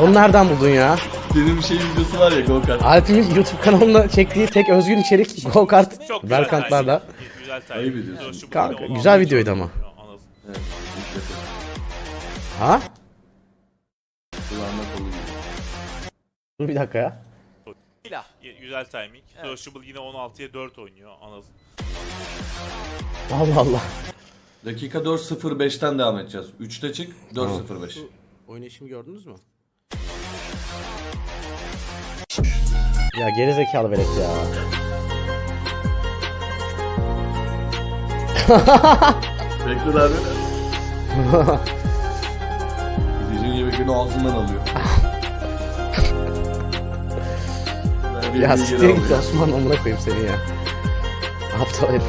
Onu nereden buldun ya? Benim şey videosu var ya go kart. Alp'in YouTube kanalında çektiği tek özgün içerik go kart Berkantlarla. Güzel timing. Ayıp ediyorsun. Kanka, güzel videoydu ama. Evet. Ha? Kulağına kolu. Dur bir dakika ya. Güzel timing. Sociable yine 16'ya 4 oynuyor. Anladım. Allah Allah. Dakika 4.05'ten devam edeceğiz. 3'te çık 4.05. Oynayışımı gördünüz mü? Ya geri zekalı velet ya. Bekle abi. İzleyicinin yemeklerini ağzından alıyor. Ben Ya bilgi siktir git alıyorum. Osman amına koyayım seni ya. Aptal herif.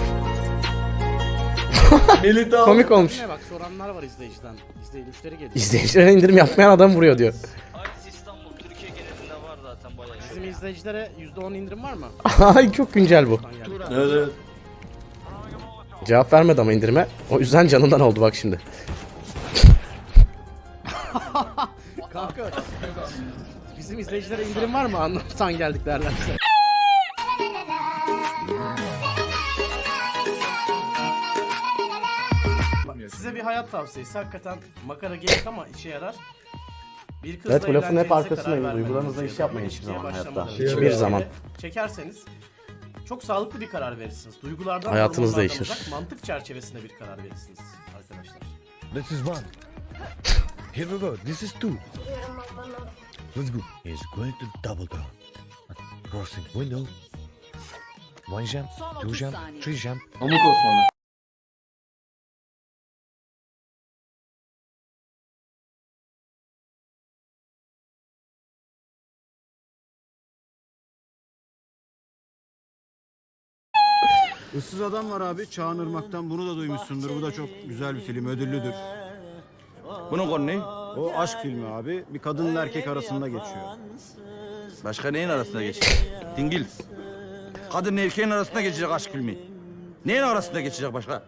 Melih de al. Komik olmuş. Bak soranlar var izleyiciden. İzleyici müşteri geliyor. İzleyicilere indirim yapmayan adam vuruyor diyor. Bizim izleyicilere %10 indirim var mı? Ay çok güncel bu. Evet evet. Cevap vermedi ama indirime. O yüzden canından oldu bak şimdi. Kanka. Bizim izleyicilere indirim var mı? Anlatan geldik derlerse. Size bir hayat tavsiyesi. Hakikaten makara geyik ama işe yarar. Bir kızla Evet, bu lafın hep arkasındayım. Duygularınızla iş yapmayın hiçbir zaman hayatta. Hiçbir zaman. Çekerseniz çok sağlıklı bir karar verirsiniz. Duygulardan Hayatınız değişir. uzak, mantık çerçevesinde bir karar verirsiniz arkadaşlar. This is one. Here we go. This is two. Let's go. He's going to double down. Crossing window. One jump, two jump, three jump. Pamuk Osman'ı. Issız Adam var abi. Çağan Irmak'tan bunu da duymuşsundur. Bu da çok güzel bir film. Ödüllüdür. Bunun konu ne? O aşk filmi abi. Bir kadınla erkek arasında geçiyor. Başka neyin arasında geçecek? Dingil. Kadın erkeğin arasında geçecek aşk filmi. Neyin arasında geçecek başka?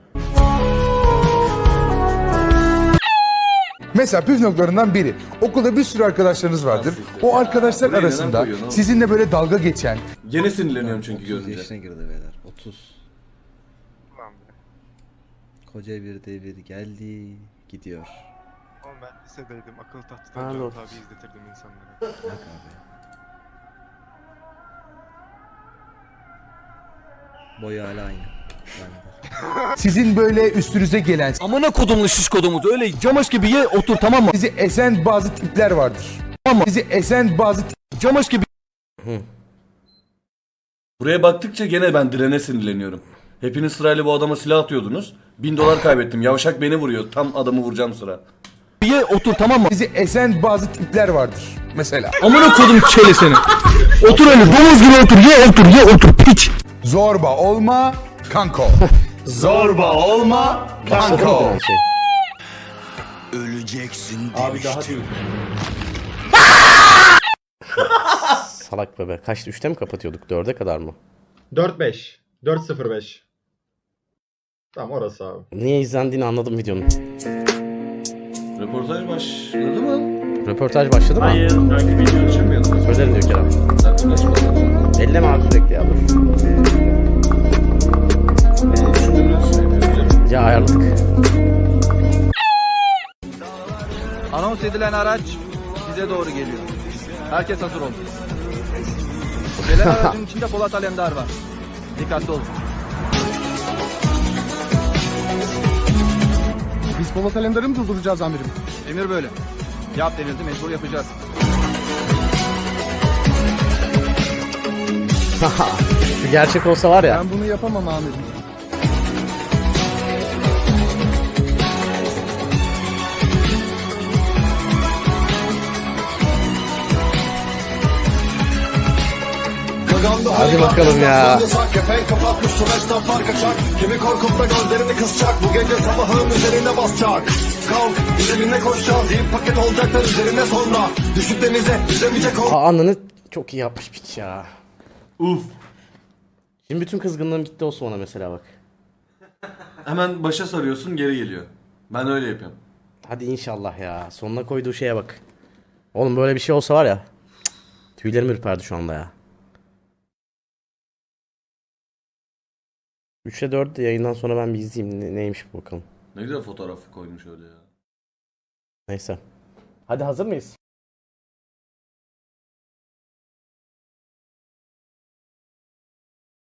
Mesela püf noktalarından biri. Okulda bir sürü arkadaşlarınız vardır. O arkadaşlar arasında sizinle böyle dalga geçen, Gene sinirleniyorum çünkü görünce. girdi beyler. 30. Koca bir devir geldi, gidiyor. Oğlum ben lisedeydim. Akıl tahtadan Can tabi izletirdim insanlara. Bak abi. Boyu hala aynı. Sizin böyle üstünüze gelen, Amına kodumlu şiş kodumuz öyle camaş gibi ye otur tamam mı? sizi esen bazı tipler vardır. Ama sizi esen bazı Camaş gibi Buraya baktıkça gene ben direne sinirleniyorum. Hepiniz sırayla bu adama silah atıyordunuz. Bin dolar kaybettim. Yavşak beni vuruyor. Tam adamı vuracağım sıra. ye otur tamam mı? sizi esen bazı tipler vardır. Mesela Amına kodum çeli seni. Otur öyle domuz gibi otur ye otur ye otur piç. zorba olma, kanko. Zorba olma kanko. Öleceksin Abi daha. Salak bebe. Kaçtı? Üçte mi kapatıyorduk? Dörde kadar mı? 4-5. 4-0-5. Tamam orası abi. Niye izlendiğini anladım videonun. Röportaj başladı mı? Röportaj başladı mı? Hayır. Sanki video açamıyordum. Söylerim diyor Kerem. Zaten açmadım. Elleme abi sürekli ya dur. Ya ayarladık. Anons edilen araç bize doğru geliyor. Herkes hazır olsun. Gelen aracın içinde Polat Alemdar var. Dikkatli olun. Biz Polat Alemdar'ı mı durduracağız amirim? Emir böyle. Yap denildi mecbur yapacağız. Şu gerçek olsa var ya. Ben bunu yapamam amirim. Hadi bakalım ya. Kimi korkup da gözlerini kısacak Bu gece sabahın üzerine basacak Kalk üzerine koşacağız İyi paket olacaklar üzerine sonra Düşüp denize yüzemeyecek Aa, ananı çok iyi yapmış piç ya. Uf. Şimdi bütün kızgınlığım gitti Osman'a mesela bak. Hemen başa sarıyorsun geri geliyor. Ben öyle yapıyorum. Hadi inşallah ya. Sonuna koyduğu şeye bak. Oğlum böyle bir şey olsa var ya. Tüylerim ürperdi şu anda ya. 3'e 4 de yayından sonra ben bir izleyeyim ne- neymiş bu bakalım. Ne güzel fotoğraf koymuş öyle ya. Neyse. Hadi hazır mıyız?